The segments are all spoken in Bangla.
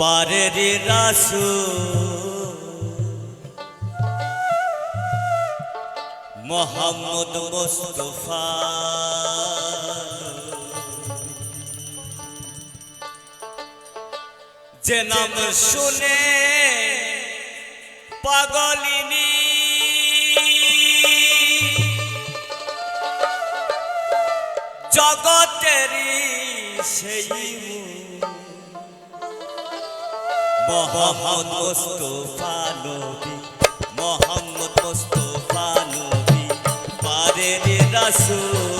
পারের রাসু মোহাম্মদ মোস্তফা। যে নাম শুনে পাগলিনী জগতেরই সেই মোহাম্মদ মোস্তফা নবী মোহাম্মদ মোস্তফা নবী পারের রাসূল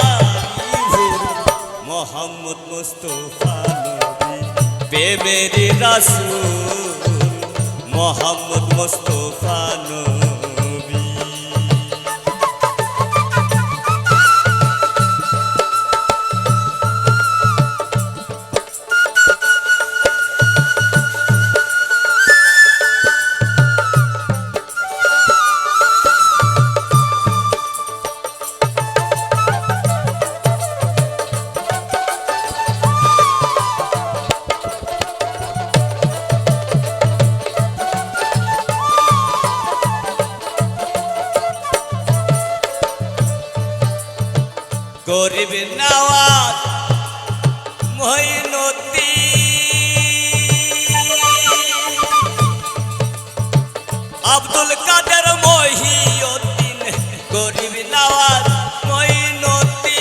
মোহাম্মদ মুস্তফা নবী প্রেমেরই রাসূল মোহাম্মদ মুস্তফা নবী। গরিব নওয়াজ আব্দুল কাদের মহিউদ্দিন গরিব নওয়াজ মহিনতি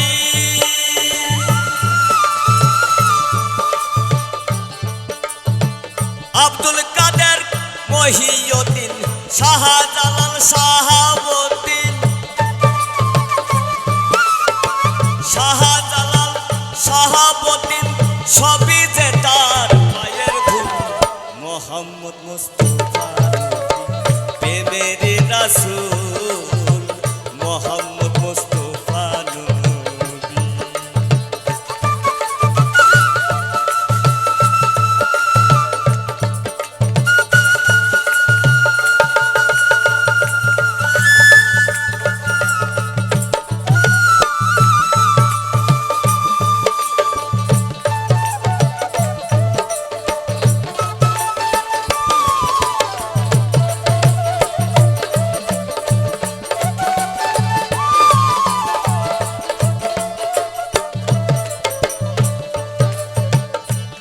আব্দুল কাদের মহিউদ্দিন শাহজালাল শাহাবুদ্দিন মোহাম্মদ মুস্তফা। প্রেমের রাসূল।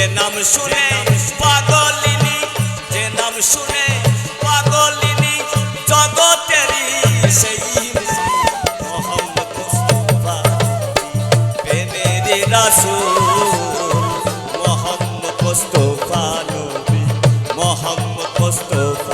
যে নাম শুনে পাগলিনী, যে নাম শুনে পাগলিনী, জগতেরই সেই রাসুল, মোহাম্মদ মোস্তফা নবী, মোহাম্মদ মোস্তফা।